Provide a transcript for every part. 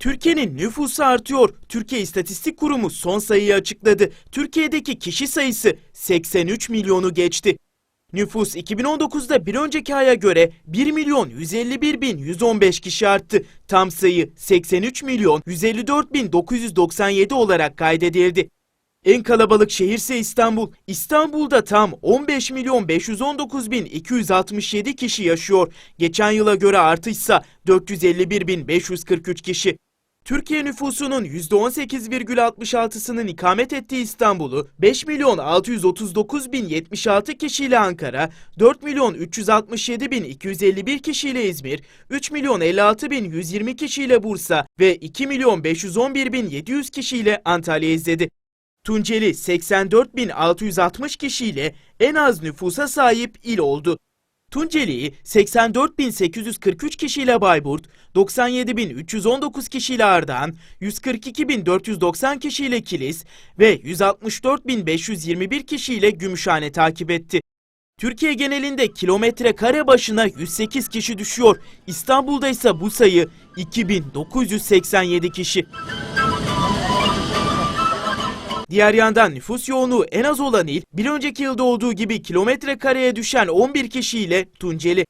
Türkiye'nin nüfusu artıyor. Türkiye İstatistik Kurumu son sayıyı açıkladı. Türkiye'deki kişi sayısı 83 milyonu geçti. Nüfus 2019'da bir önceki aya göre 1 milyon 151 bin 115 kişi arttı. Tam sayı 83 milyon 154 bin 997 olarak kaydedildi. En kalabalık şehirse İstanbul. İstanbul'da tam 15 milyon 519 bin 267 kişi yaşıyor. Geçen yıla göre artışsa 451 bin 543 kişi. Türkiye nüfusunun %18,66'sının ikamet ettiği İstanbul'u 5 milyon 639 bin 76 kişiyle Ankara, 4 milyon 367 bin 251 kişiyle İzmir, 3 milyon 56 bin 120 kişiyle Bursa ve 2 milyon 511 bin 700 kişiyle Antalya izledi. Tunceli 84.660 kişiyle en az nüfusa sahip il oldu. Tunceli'yi 84.843 kişiyle Bayburt, 97.319 kişiyle Ardahan, 142.490 kişiyle Kilis ve 164.521 kişiyle Gümüşhane takip etti. Türkiye genelinde kilometre kare başına 108 kişi düşüyor. İstanbul'da ise bu sayı 2987 kişi. Diğer yandan nüfus yoğunluğu en az olan il, bir önceki yılda olduğu gibi kilometre kareye düşen 11 kişiyle Tunceli.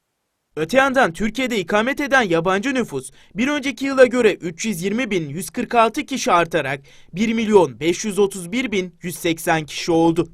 Öte yandan Türkiye'de ikamet eden yabancı nüfus bir önceki yıla göre 320 bin 146 kişi artarak 1 milyon 531 bin 180 kişi oldu.